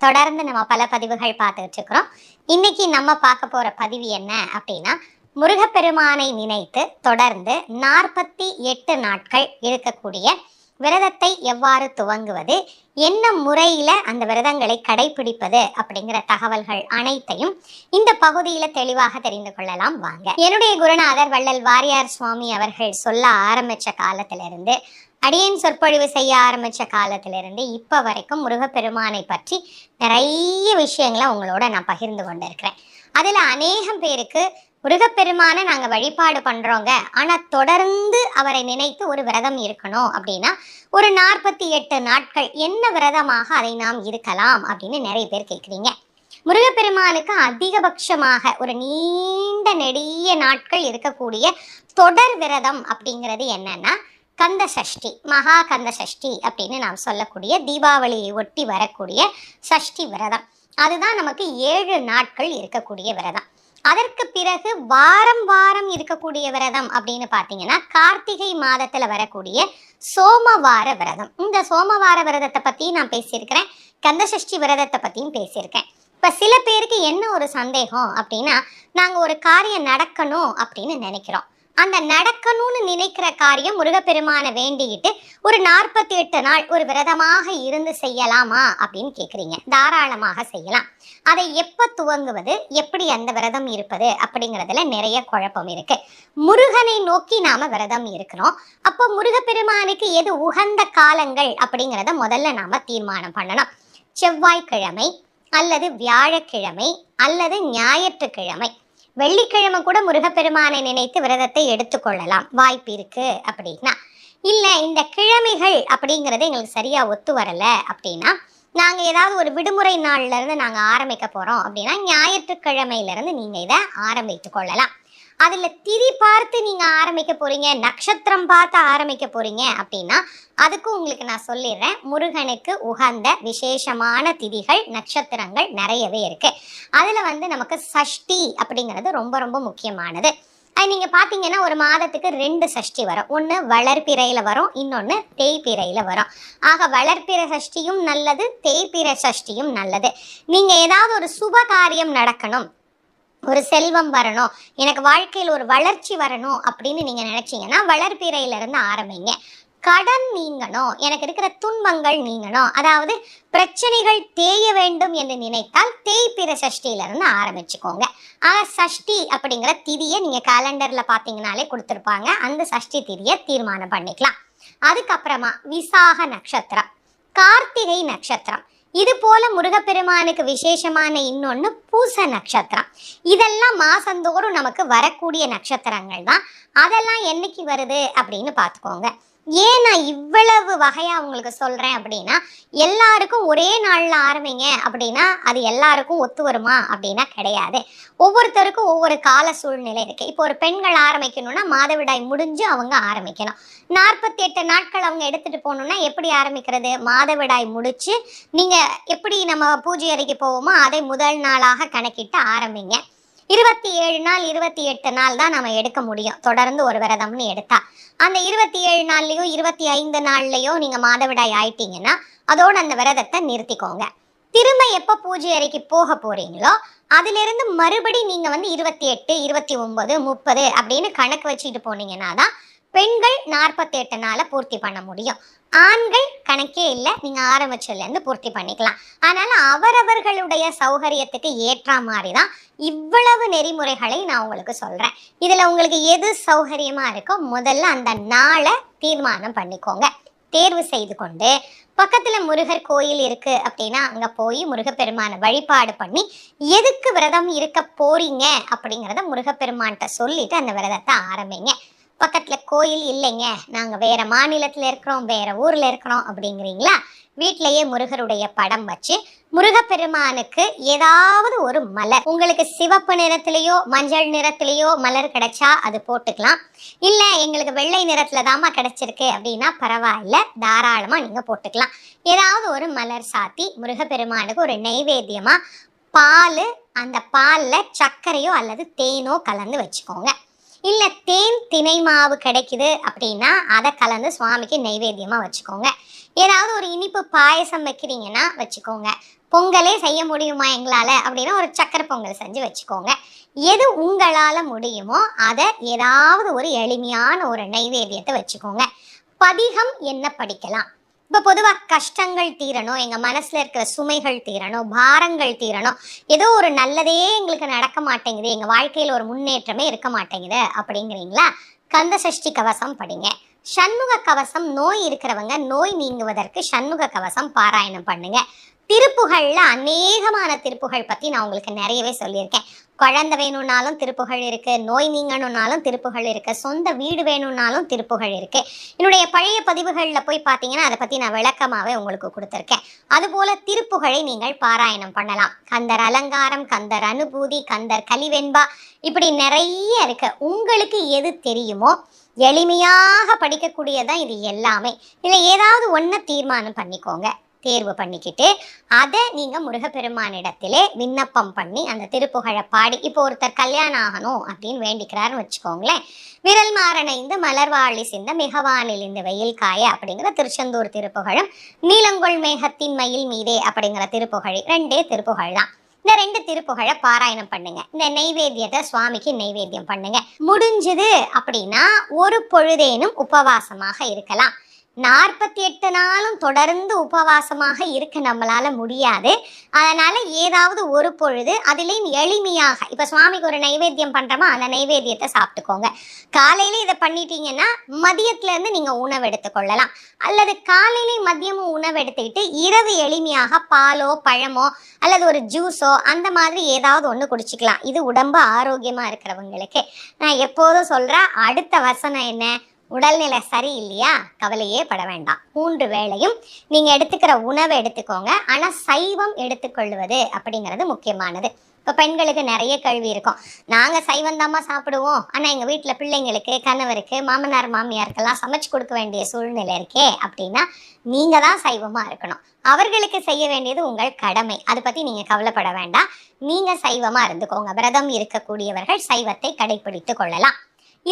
தொடர்ந்து நம்ம பல பதிவுகள் பார்த்துட்டு இருக்கிறோம் இன்னைக்கு நம்ம பார்க்க போற பதிவு என்ன அப்படின்னா முருகப்பெருமானை நினைத்து தொடர்ந்து நாற்பத்தி எட்டு நாட்கள் இருக்கக்கூடிய விரதத்தை எவ்வாறு துவங்குவது என்ன முறையில அந்த விரதங்களை கடைபிடிப்பது அப்படிங்கிற தகவல்கள் அனைத்தையும் இந்த பகுதியில தெளிவாக தெரிந்து கொள்ளலாம் வாங்க. என்னுடைய குருநாதர் வள்ளல் வாரியார் சுவாமி அவர்கள் சொல்ல ஆரம்பிச்ச காலத்திலிருந்து அடியேன் சொற்பொழிவு செய்ய ஆரம்பித்த காலத்திலிருந்து இப்போ வரைக்கும் முருகப்பெருமானை பற்றி நிறைய விஷயங்களை உங்களோட நான் பகிர்ந்து கொண்டிருக்கிறேன். அதில் அநேகம் பேருக்கு முருகப்பெருமானை நாங்கள் வழிபாடு பண்ணுறோங்க ஆனால் தொடர்ந்து அவரை நினைத்து ஒரு விரதம் இருக்கணும் அப்படின்னா ஒரு நாற்பத்தி எட்டு நாட்கள் என்ன விரதமாக அதை நாம் இருக்கலாம் அப்படின்னு நிறைய பேர் கேட்குறீங்க முருகப்பெருமானுக்கு அதிகபட்சமாக ஒரு நீண்ட நெடிய நாட்கள் இருக்கக்கூடிய தொடர் விரதம் அப்படிங்கிறது என்னன்னா கந்த சஷ்டி மகா கந்த சஷ்டி அப்படின்னு நாம் சொல்லக்கூடிய தீபாவளியை ஒட்டி வரக்கூடிய சஷ்டி விரதம். அதுதான் நமக்கு ஏழு நாட்கள் இருக்கக்கூடிய விரதம். அதற்கு பிறகு வாரம் வாரம் இருக்கக்கூடிய விரதம் அப்படின்னு பார்த்தீங்கன்னா கார்த்திகை மாதத்தில் வரக்கூடிய சோமவார விரதம். இந்த சோமவார விரதத்தை பற்றி நான் பேசியிருக்கிறேன். கந்தசஷ்டி விரதத்தை பற்றியும் பேசியிருக்கேன். இப்போ சில பேருக்கு என்ன ஒரு சந்தேகம் அப்படின்னா நாங்கள் ஒரு காரியம் நடக்கணும் அப்படின்னு நினைக்கிறோம். அந்த நடக்கணும்னு நினைக்கிற காரியம் முருகப்பெருமானை வேண்டிக்கிட்டு ஒரு நாற்பத்தி எட்டு நாள் ஒரு விரதமாக இருந்து செய்யலாமா அப்படின்னு கேட்குறீங்க தாராளமாக செய்யலாம். அதை எப்போ துவங்குவது எப்படி அந்த விரதம் இருப்பது அப்படிங்கிறதுல நிறைய குழப்பம் இருக்கு. முருகனை நோக்கி நாம விரதம் இருக்கிறோம். அப்போ முருகப்பெருமானுக்கு எது உகந்த காலங்கள் அப்படிங்கிறத முதல்ல நாம தீர்மானம் பண்ணணும். செவ்வாய்க்கிழமை அல்லது வியாழக்கிழமை அல்லது ஞாயிற்றுக்கிழமை. வெள்ளிக்கிழமை கூட முருகப்பெருமானை நினைத்து விரதத்தை எடுத்துக்கொள்ளலாம் வாய்ப்பு இருக்கு அப்படின்னா. இல்ல இந்த கிழமைகள் அப்படிங்கிறது எங்களுக்கு சரியா ஒத்து வரல அப்படின்னா நாங்க ஏதாவது ஒரு விடுமுறை நாள்ல இருந்து நாங்க ஆரம்பிக்க போறோம் அப்படின்னா ஞாயிற்றுக்கிழமையில இருந்து நீங்க இதை ஆரம்பித்து கொள்ளலாம். அதில் திரி பார்த்து நீங்கள் ஆரம்பிக்க போகிறீங்க நட்சத்திரம் பார்த்து ஆரம்பிக்க போகிறீங்க அப்படின்னா அதுக்கும் உங்களுக்கு நான் சொல்லிடுறேன். முருகனுக்கு உகந்த விசேஷமான திதிகள் நட்சத்திரங்கள் நிறையவே இருக்குது அதில் வந்து நமக்கு சஷ்டி அப்படிங்கிறது ரொம்ப ரொம்ப முக்கியமானது. அது நீங்கள் பார்த்தீங்கன்னா ஒரு மாதத்துக்கு ரெண்டு சஷ்டி வரும். ஒன்று வளர்ப்பிறையில் வரும் இன்னொன்று தேய்ப்பிறையில் வரும். ஆக வளர்பிறை சஷ்டியும் நல்லது தேய்பிறை சஷ்டியும் நல்லது. நீங்கள் ஏதாவது ஒரு சுப காரியம் நடக்கணும் ஒரு செல்வம் வரணும். எனக்கு வாழ்க்கையில் ஒரு வளர்ச்சி வரணும் அப்படின்னு நீங்கள் நினச்சிங்கன்னா வளர்பிறையில இருந்து ஆரம்பிங்க. கடன் நீங்கணும். எனக்கு இருக்கிற துன்பங்கள் நீங்கணும். அதாவது பிரச்சனைகள் தேய வேண்டும் என்று நினைத்தால் தேய்பிற சஷ்டியிலிருந்து ஆரம்பிச்சுக்கோங்க. ஆக சஷ்டி அப்படிங்கிற திதியை நீங்கள் கேலண்டரில் பார்த்தீங்கனாலே கொடுத்துருப்பாங்க. அந்த சஷ்டி திதியை தீர்மானம் பண்ணிக்கலாம். அதுக்கப்புறமா விசாக நட்சத்திரம் கார்த்திகை நட்சத்திரம். இது போல முருகப்பெருமானுக்கு விசேஷமான இன்னொன்று பூச நட்சத்திரம். இதெல்லாம் மாசந்தோறும் நமக்கு வரக்கூடிய நட்சத்திரங்கள் தான் அதெல்லாம் என்னைக்கு வருது அப்படின்னு பார்த்துக்கோங்க. ஏன் நான் இவ்வளவு வகையாக உங்களுக்கு சொல்கிறேன் அப்படின்னா எல்லாருக்கும் ஒரே நாளில் ஆரம்பிங்க அப்படின்னா அது எல்லாருக்கும் ஒத்து வருமா அப்படின்னா கிடையாது. ஒவ்வொருத்தருக்கும் ஒவ்வொரு கால சூழ்நிலை இருக்குது இப்போ ஒரு பெண்கள் ஆரம்பிக்கணும்னா மாதவிடாய் முடிஞ்சு அவங்க ஆரம்பிக்கணும். நாற்பத்தி எட்டு நாட்கள் அவங்க எடுத்துகிட்டு போகணுன்னா எப்படி ஆரம்பிக்கிறது? மாதவிடாய் முடிச்சு நீங்கள் எப்படி நம்ம பூஜை அறைக்கு போவோமோ அதை முதல் நாளாக கணக்கிட்டு ஆரம்பிங்க. இருபத்தி ஏழு நாள் இருபத்தி எட்டு நாள் தான் நம்ம எடுக்க முடியும். தொடர்ந்து ஒரு விரதம்னு எடுத்தா. அந்த இருபத்தி ஏழு நாள்லையோ இருபத்தி ஐந்து நாள்லையோ நீங்க மாதவிடாய் ஆயிட்டீங்கன்னா அதோட அந்த விரதத்தை நிறுத்திக்கோங்க. திரும்ப எப்போ பூஜை அறைக்கு போக போறீங்களோ அதிலிருந்து மறுபடி நீங்க வந்து இருபத்தி எட்டு இருபத்தி ஒன்பது முப்பது அப்படின்னு கணக்கு வச்சுட்டு போனீங்கன்னா தான் பெண்கள் நாற்பத்தி எட்டு நாளை பூர்த்தி பண்ண முடியும். ஆண்கள் கணக்கே இல்லை. நீங்கள் ஆரம்பிச்சதுலேருந்து பூர்த்தி பண்ணிக்கலாம். அதனால் அவரவர்களுடைய சௌகரியத்துக்கு ஏற்ற மாதிரி தான் இவ்வளவு நெறிமுறைகளை நான் உங்களுக்கு சொல்கிறேன் இதில் உங்களுக்கு எது சௌகரியமாக இருக்கோ முதல்ல அந்த நாளை தீர்மானம் பண்ணிக்கோங்க. தேர்வு செய்து கொண்டு பக்கத்தில் முருகர் கோயில் இருக்கு அப்படின்னா அங்கே போய் முருகப்பெருமானை வழிபாடு பண்ணி எதுக்கு விரதம் இருக்க போறீங்க அப்படிங்கிறத முருகப்பெருமான்கிட்ட சொல்லிட்டு அந்த விரதத்தை ஆரம்பிங்க. பக்கத்தில் கோயில் இல்லைங்க. நாங்கள் வேறு மாநிலத்தில் இருக்கிறோம் வேறு ஊரில் இருக்கிறோம் அப்படிங்கிறீங்களா? வீட்டிலேயே முருகருடைய படம் வச்சு முருகப்பெருமானுக்கு ஏதாவது ஒரு மலர். உங்களுக்கு சிவப்பு நிறத்திலேயோ மஞ்சள் நிறத்திலேயோ மலர் கிடைச்சா அது போட்டுக்கலாம். இல்லை எங்களுக்கு வெள்ளை நிறத்தில் தாமா கிடைச்சிருக்கு அப்படின்னா பரவாயில்ல தாராளமாக நீங்கள் போட்டுக்கலாம். ஏதாவது ஒரு மலர் சாத்தி முருகப்பெருமானுக்கு ஒரு நைவேத்தியமாக பால் அந்த பாலில் சர்க்கரையோ அல்லது தேனோ கலந்து வச்சுக்கோங்க. இல்லை தேன் திணை மாவு கிடைக்குது அப்படின்னா அதை கலந்து சுவாமிக்கு நைவேத்தியமாக வச்சுக்கோங்க. ஏதாவது ஒரு இனிப்பு பாயசம் வைக்கிறீங்கன்னா வச்சுக்கோங்க. பொங்கலே செய்ய முடியுமா எங்களால் அப்படின்னா ஒரு சக்கரை பொங்கல் செஞ்சு வச்சுக்கோங்க. எது உங்களால் முடியுமோ அதை ஏதாவது ஒரு எளிமையான ஒரு நைவேத்தியத்தை வச்சுக்கோங்க. பதிகம் என்ன படிக்கலாம்? இப்போ பொதுவாக கஷ்டங்கள் தீரணும் எங்கள் மனசில் இருக்கிற சுமைகள் தீரணும் பாரங்கள் தீரணும். ஏதோ ஒரு நல்லதே எங்களுக்கு நடக்க மாட்டேங்குது எங்கள் வாழ்க்கையில் ஒரு முன்னேற்றமே இருக்க மாட்டேங்குது அப்படிங்கிறீங்களா? கந்த சஷ்டி கவசம் படிங்க. சண்முக கவசம் நோய் இருக்கிறவங்க நோய் நீங்குவதற்கு சண்முக கவசம் பாராயணம் பண்ணுங்க. திருப்புகழில் அநேகமான திருப்புகழ் பற்றி நான் உங்களுக்கு நிறையவே சொல்லியிருக்கேன். குழந்தை வேணும்னாலும் திருப்புகழ் இருக்குது நோய் நீங்கணும்னாலும் திருப்புகழ் இருக்குது சொந்த வீடு வேணும்னாலும் திருப்புகழ் இருக்குது என்னுடைய பழைய பதிவுகளில் போய் பார்த்தீங்கன்னா அதை பற்றி நான் விளக்கமாகவே உங்களுக்கு கொடுத்துருக்கேன். அதுபோல் திருப்புகழை நீங்கள் பாராயணம் பண்ணலாம். கந்தர் அலங்காரம் கந்தர் அனுபூதி கந்தர் கலிவெண்பா இப்படி நிறைய இருக்குது உங்களுக்கு எது தெரியுமோ எளிமையாக படிக்கக்கூடியதான் இது எல்லாமே. இல்லை ஏதாவது ஒன்றை தீர்மானம் பண்ணிக்கோங்க. தேர்வு பண்ணிக்கிட்டு அதை நீங்கள் முருகப்பெருமானிடத்திலே விண்ணப்பம் பண்ணி அந்த திருப்புகழை பாடி இப்போ ஒருத்தர் கல்யாணம் ஆகணும் அப்படின்னு வேண்டிக்கிறாருன்னு வச்சுக்கோங்களேன். விரல் மாறணைந்து மலர்வாழி சிந்த மிகவானில் இந்த வெயில் காய அப்படிங்கிற திருச்செந்தூர் திருப்புகழும் நீலங்கொள் மேகத்தின் மயில் மீதே அப்படிங்கிற திருப்புகழி ரெண்டே திருப்புகழ் தான். இந்த ரெண்டு திருப்புகழை பாராயணம் பண்ணுங்க. இந்த நெய்வேத்தியத்தை சுவாமிக்கு நெய்வேத்தியம் பண்ணுங்க. முடிஞ்சது அப்படின்னா ஒரு பொழுதேனும் உபவாசமாக இருக்கலாம். நாற்பத்தி எட்டு நாளும் தொடர்ந்து உபவாசமாக இருக்க நம்மளால முடியாது. அதனால ஏதாவது ஒரு பொழுது அதுலேயும் எளிமையாக இப்போ சுவாமிக்கு ஒரு நைவேத்தியம் பண்றோமா அந்த நைவேத்தியத்தை சாப்பிட்டுக்கோங்க. காலையில இதை பண்ணிட்டீங்கன்னா மதியத்துல இருந்து நீங்க உணவு எடுத்துக்கொள்ளலாம் அல்லது காலையிலையும் மதியமும் உணவு எடுத்துக்கிட்டு இரவு எளிமையாக பாலோ பழமோ அல்லது ஒரு ஜூஸோ அந்த மாதிரி ஏதாவது ஒன்று குடிச்சிக்கலாம். இது உடம்பு ஆரோக்கியமா இருக்கிறவங்களுக்கு. நான் எப்போதும் சொல்றேன் அடுத்த வசனம் என்ன? உடல்நிலை சரியில்லையா? கவலையே பட வேண்டாம். மூன்று வேளையும் நீங்கள் எடுத்துக்கிற உணவை எடுத்துக்கோங்க. ஆனால் சைவம் எடுத்துக்கொள்வது அப்படிங்கிறது முக்கியமானது. இப்போ பெண்களுக்கு நிறைய கல்வி இருக்கும். நாங்கள் சைவம் தாம்மா சாப்பிடுவோம். ஆனால் எங்கள் வீட்டில் பிள்ளைங்களுக்கு கணவருக்கு மாமனார் மாமியாருக்கெல்லாம் சமைச்சு கொடுக்க வேண்டிய சூழ்நிலை இருக்கே அப்படின்னா நீங்கள் தான் சைவமாக இருக்கணும். அவர்களுக்கு செய்ய வேண்டியது உங்கள் கடமை. அதை பற்றி நீங்கள் கவலைப்பட வேண்டாம். நீங்கள் சைவமாக இருந்துக்கோங்க. விரதம் இருக்கக்கூடியவர்கள் சைவத்தை கடைபிடித்து கொள்ளலாம்.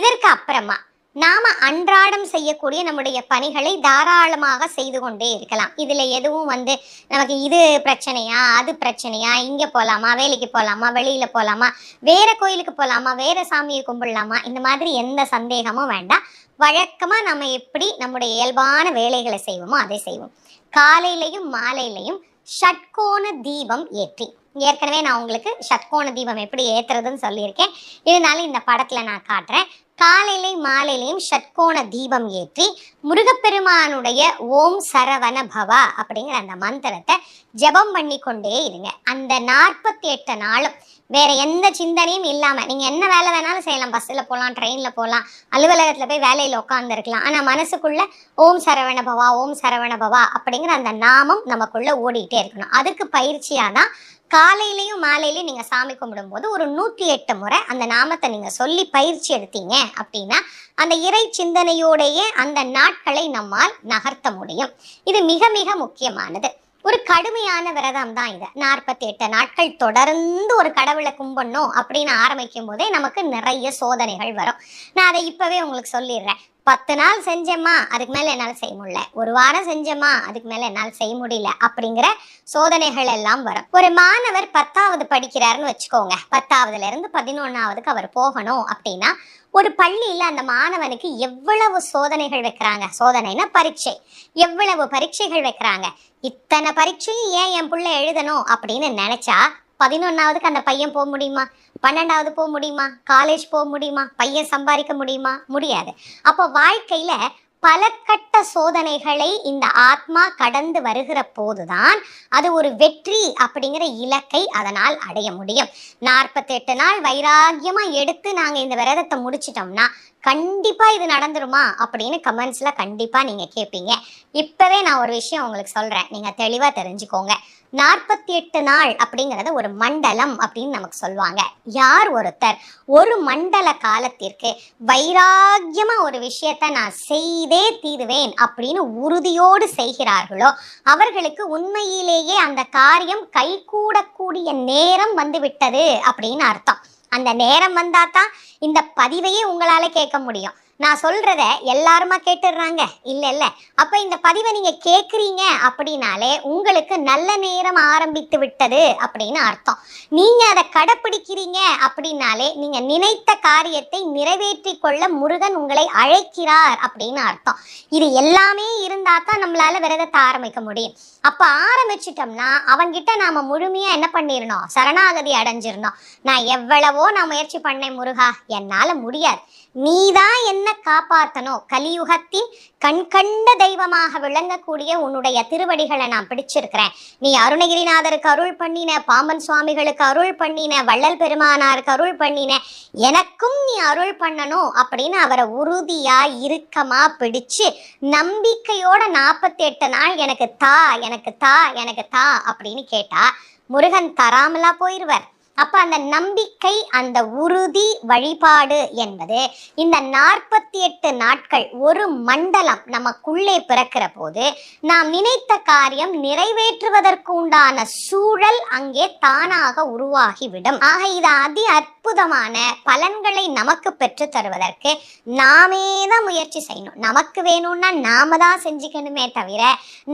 இதற்கு அப்புறமா நாம அன்றாடம் செய்யக்கூடிய நம்முடைய பணிகளை தாராளமாக செய்து கொண்டே இருக்கலாம். இதுல எதுவும் வந்து நமக்கு இது பிரச்சனையா அது பிரச்சனையா இங்க போலாமா வேலைக்கு போலாமா வெளியில போலாமா வேற கோயிலுக்கு போலாமா வேற சாமியை கும்பிடலாமா இந்த மாதிரி எந்த சந்தேகமும் வேண்டாம். வழக்கமா நம்ம எப்படி நம்முடைய இயல்பான வேலைகளை செய்வோமோ அதை செய்வோம். காலையிலையும் மாலையிலையும் ஷட்கோண தீபம் ஏற்றி. ஏற்கனவே நான் உங்களுக்கு ஷட்கோண தீபம் எப்படி ஏற்றுறதுன்னு சொல்லியிருக்கேன். இருந்தாலும் இந்த படத்தில் நான் காட்டுறேன். காலையிலையும் மாலையிலையும் ஷட்கோண தீபம் ஏற்றி முருகப்பெருமானுடைய ஓம் சரவண பவா அப்படிங்கிற அந்த மந்திரத்தை ஜெபம் பண்ணி கொண்டே இருங்க. அந்த நாற்பத்தி எட்டு நாளும் வேற எந்த சிந்தனையும் இல்லாமல் நீங்கள் என்ன வேலை வேணாலும் செய்யலாம். பஸ்ஸில் போகலாம் ட்ரெயினில் போகலாம் அலுவலகத்தில் போய் வேலையில் உட்காந்துருக்கலாம் ஆனால் மனசுக்குள்ள ஓம் சரவண பவா ஓம் சரவண பவா அப்படிங்கிற அந்த நாமம் நமக்குள்ளே ஓடிக்கிட்டே இருக்கணும். அதுக்கு பயிற்சியாக தான் காலையிலையும் மாலையிலையும் நீங்க சாமி கும்பிடும்போது ஒரு நூற்றி எட்டு முறை அந்த நாமத்தை நீங்க சொல்லி பயிற்சி எடுத்தீங்க அப்படின்னா அந்த இறை சிந்தனையோடைய அந்த நாட்களை நம்மால் நகர்த்த முடியும். இது மிக மிக முக்கியமானது. ஒரு கடுமையான விரதம் தான் இது. நாற்பத்தி எட்டு நாட்கள் தொடர்ந்து ஒரு கடவுளை கும்பிடணும் அப்படின்னு ஆரம்பிக்கும் போதே நமக்கு நிறைய சோதனைகள் வரும். நான் அதை இப்பவே உங்களுக்கு சொல்லிடுறேன். பத்து நாள் செஞ்சேம்மா அதுக்கு மேல என்னால் செய்ய முடியல. ஒரு வாரம் செஞ்சேம்மா அதுக்கு மேல என்னால் செய்ய முடியல அப்படிங்கிற சோதனைகள் எல்லாம் வரும். ஒரு மாணவர் பத்தாவது படிக்கிறாருன்னு வச்சுக்கோங்க. பத்தாவதுல இருந்து பதினொன்னாவதுக்கு அவர் போகணும் அப்படின்னா ஒரு பள்ளியில் அந்த மாணவனுக்கு எவ்வளவு சோதனைகள் வைக்கிறாங்க? சோதனைனா பரீட்சை. எவ்வளவு பரீட்சைகள் வைக்கிறாங்க? இத்தனை பரீட்சையும் ஏன் என் பிள்ளை எழுதணும் அப்படின்னு நினைச்சா பதினொன்றாவதுக்கு அந்த பையன் போக முடியுமா? பன்னெண்டாவது போக முடியுமா? காலேஜ் போக முடியுமா? பையன் சம்பாதிக்க முடியுமா? முடியாது. அப்போ வாழ்க்கையில் பல கட்ட சோதனைகளை இந்த ஆத்மா கடந்து வருகிற போதுதான் அது ஒரு வெற்றி அப்படிங்கிற இலக்கை அதனால் அடைய முடியும். நாற்பத்தெட்டு நாள் வைராகியமாக எடுத்து நாங்கள் இந்த விரதத்தை முடிச்சிட்டோம்னா கண்டிப்பாக இது நடந்துருமா அப்படின்னு கமெண்ட்ஸில் கண்டிப்பாக நீங்கள் கேட்பீங்க இப்போவே நான் ஒரு விஷயம் உங்களுக்கு சொல்கிறேன் நீங்கள் தெளிவாக தெரிஞ்சுக்கோங்க. நாற்பத்தி எட்டு நாள் அப்படிங்கிறத ஒரு மண்டலம் அப்படின்னு நமக்கு சொல்லுவாங்க. யார் ஒருத்தர் ஒரு மண்டல காலத்திற்கு வைராக்கியமாக ஒரு விஷயத்தை நான் செய்தே தீருவேன் அப்படின்னு உறுதியோடு செய்கிறார்களோ அவர்களுக்கு உண்மையிலேயே அந்த காரியம் கைகூடக்கூடிய நேரம் வந்துவிட்டது அப்படின்னு அர்த்தம். அந்த நேரம் வந்தால் தான் இந்த பதிவையே உங்களால கேட்க முடியும். நான் சொல்கிறத எல்லாருமா கேட்டுடுறாங்க. இல்லை இல்லை. அப்போ இந்த பதிவை நீங்கள் கேட்குறீங்க அப்படின்னாலே உங்களுக்கு நல்ல நேரம் ஆரம்பித்து விட்டது அப்படின்னு அர்த்தம். நீங்கள் அதை கடைப்பிடிக்கிறீங்க அப்படின்னாலே நீங்கள் நினைத்த காரியத்தை நிறைவேற்றி கொள்ள முருகன் உங்களை அழைக்கிறார் அப்படின்னு அர்த்தம். இது எல்லாமே இருந்தால் தான் நம்மளால விரதத்தை ஆரம்பிக்க முடியும். அப்போ ஆரம்பிச்சிட்டோம்னா அவன்கிட்ட நாம முழுமையாக என்ன பண்ணிடணும்? சரணாகதி அடைஞ்சிடணும். நான் எவ்வளவோ நான் முயற்சி பண்ணேன் முருகா. என்னால் முடியாது. நீதான் என்ன காப்பாத்தணும் கலியுகத்தின் கண்கண்ட தெய்வமாக விளங்கக்கூடிய உன்னுடைய திருவடிகளை நான் பிடிச்சிருக்கிறேன். நீ அருணகிரிநாதருக்கு அருள் பண்ணின பாம்பன் சுவாமிகளுக்கு அருள் பண்ணின வள்ளல் பெருமானாருக்கு அருள் பண்ணின எனக்கும் நீ அருள் பண்ணணும் அப்படின்னு அவரை உறுதியா இறுக்கமா பிடிச்சு நம்பிக்கையோட நாற்பத்தி எட்டு நாள் எனக்கு தா எனக்கு தா எனக்கு தா அப்படின்னு கேட்டா முருகன் தராமலா போயிடுவார் அப்ப அந்த நம்பிக்கை அந்த உறுதி வழிபாடு என்பது இந்த நாற்பத்தி எட்டு நாட்கள் ஒரு மண்டலம் நமக்குள்ளே பிறக்கிற போது நாம் நினைத்த காரியம் நிறைவேற்றுவதற்கு உண்டான சூழல் அங்கே தானாக உருவாகிவிடும். ஆக இது அதி அற்புதமான பலன்களை நமக்கு பெற்று தருவதற்கு நாமே தான் முயற்சி செய்யணும். நமக்கு வேணும்னா நாம தான் செஞ்சுக்கணுமே தவிர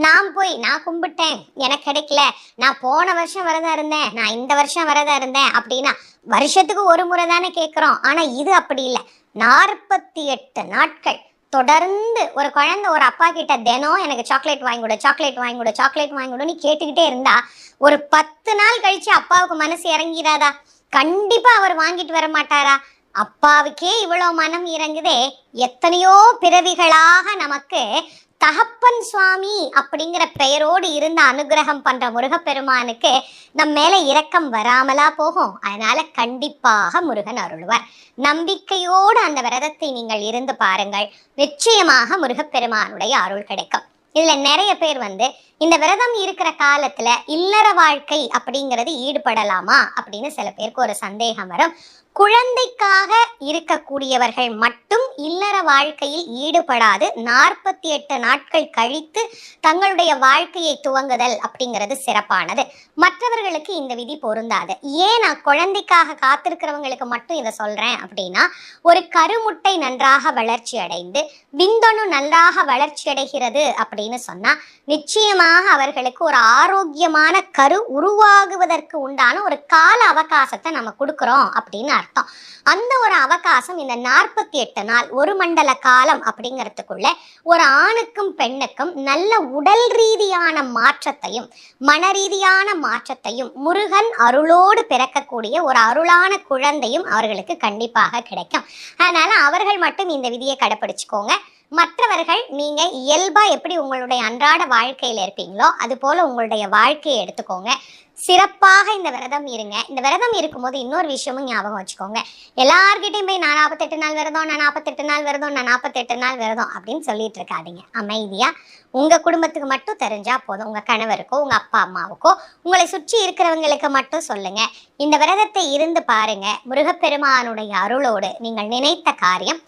நாம் போய் நான் கும்பிட்டேன் எனக்கு கிடைக்கல நான் போன வருஷம் வரதா இருந்தேன் நான் இந்த வருஷம் வரதா இருந்தேன் அப்படின்னா வருஷத்துக்கு ஒரு முறை தானே கேட்குறோம். ஆனால் இது அப்படி இல்லை. நாற்பத்தி எட்டு நாட்கள் தொடர்ந்து ஒரு குழந்தை ஒரு அப்பா கிட்ட தினம் எனக்கு சாக்லேட் வாங்கி கொடு சாக்லேட் வாங்கி கொடு சாக்லேட் வாங்கி கொடுன்னு கேட்டுக்கிட்டே இருந்தா ஒரு பத்து நாள் கழிச்சு அப்பாவுக்கு மனசு இறங்கிடாதா கண்டிப்பா அவர் வாங்கிட்டு வர மாட்டாரா? அப்பாவுக்கே இவ்வளோ மனம் இறங்குதே. எத்தனையோ பிறவிகளாக நமக்கு தகப்பன் சுவாமி அப்படிங்கிற பெயரோடு இருந்த அனுகிரகம் பண்ற முருகப்பெருமானுக்கு நம் மேல இரக்கம் வராமலா போகும். அதனால கண்டிப்பாக முருகன் அருள்வார். நம்பிக்கையோடு அந்த விரதத்தை நீங்கள் இருந்து பாருங்கள். நிச்சயமாக முருகப்பெருமானுடைய அருள் கிடைக்கும். இதுல நிறைய பேர் வந்து இந்த விரதம் இருக்கிற காலத்துல இல்லற வாழ்க்கை அப்படிங்கிறது ஈடுபடலாமா அப்படின்னு சில பேருக்கு ஒரு சந்தேகம் வரும். குழந்தைக்காக இருக்கக்கூடியவர்கள் மட்டும் இல்லற வாழ்க்கையில் ஈடுபடாது. நாற்பத்தி எட்டு நாட்கள் கழித்து தங்களுடைய வாழ்க்கையை துவங்குதல் அப்படிங்கிறது சிறப்பானது. மற்றவர்களுக்கு இந்த விதி பொருந்தாது. ஏன் நான் குழந்தைக்காக காத்திருக்கிறவங்களுக்கு மட்டும் இதை சொல்றேன் அப்படின்னா ஒரு கருமுட்டை நன்றாக வளர்ச்சி அடைந்து விந்தணு நன்றாக வளர்ச்சி அடைகிறது அப்படின்னு சொன்னா நிச்சயமாக அவர்களுக்கு ஒரு ஆரோக்கியமான கரு உருவாகுவதற்கு உண்டான ஒரு கால அவகாசத்தை நம்ம கொடுக்குறோம் அப்படின்னு அர்த்தம். அந்த ஒரு அவகாசம் இந்த நாற்பத்தி எட்டு நாள் ஒரு மண்டல காலம் அப்படிங்கிறதுக்குள்ள ஒரு ஆணுக்கும் பெண்ணுக்கும் நல்ல உடல் ரீதியான மாற்றத்தையும் மன ரீதியான மாற்றத்தையும் முருகன் அருளோடு பிறக்கக்கூடிய ஒரு அருளான குழந்தையும் அவர்களுக்கு கண்டிப்பாக கிடைக்கும். அதனால அவர்கள் மட்டும் இந்த விதியை கடைப்பிடிச்சுக்கோங்க. மற்றவர்கள் நீங்கள் இயல்பாக எப்படி உங்களுடைய அன்றாட வாழ்க்கையில் இருப்பீங்களோ அது போல் உங்களுடைய வாழ்க்கையை எடுத்துக்கோங்க. சிறப்பாக இந்த விரதம் இருங்க. இந்த விரதம் இருக்கும்போது இன்னொரு விஷயமும் ஞாபகம் வச்சுக்கோங்க. எல்லார்கிட்டையும் போய் நான் நாற்பத்தெட்டு நாள் விரதம் நான் நாற்பத்தெட்டு நாள் விரதம் நான் நாற்பத்தெட்டு நாள் விரதம் அப்படின்னு சொல்லிட்டு இருக்காதீங்க. அமைதியாக உங்கள் குடும்பத்துக்கு மட்டும் தெரிஞ்சால் போதும். உங்கள் கணவருக்கோ உங்கள் அப்பா அம்மாவுக்கோ உங்களை சுற்றி இருக்கிறவங்களுக்கு மட்டும் சொல்லுங்கள் இந்த விரதத்தை இருந்து பாருங்கள் முருகப்பெருமானுடைய அருளோடு நீங்கள் நினைத்த காரியம்